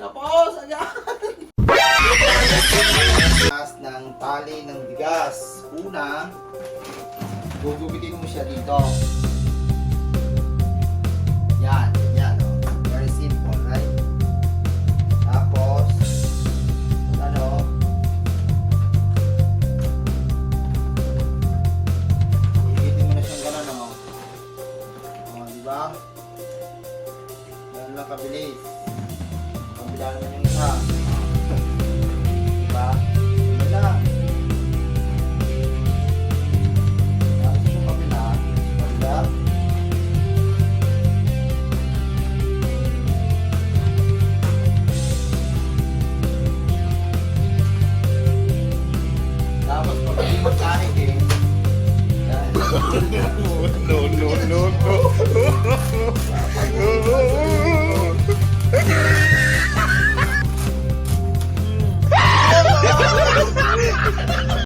Tapos, agad! Taas ng tali ng bigas. Una, gugupitin mo siya dito. Yan, yan. Oh. Very simple, right? Tapos, ano, Igitin mo na siyang gano'n, oh. Oh, di ba? Ganun lang kabilis dami niyang isa. diba? Wala. Tapos yung kabila, wala. Tapos pag hindi magkahit eh, no, no, no, no.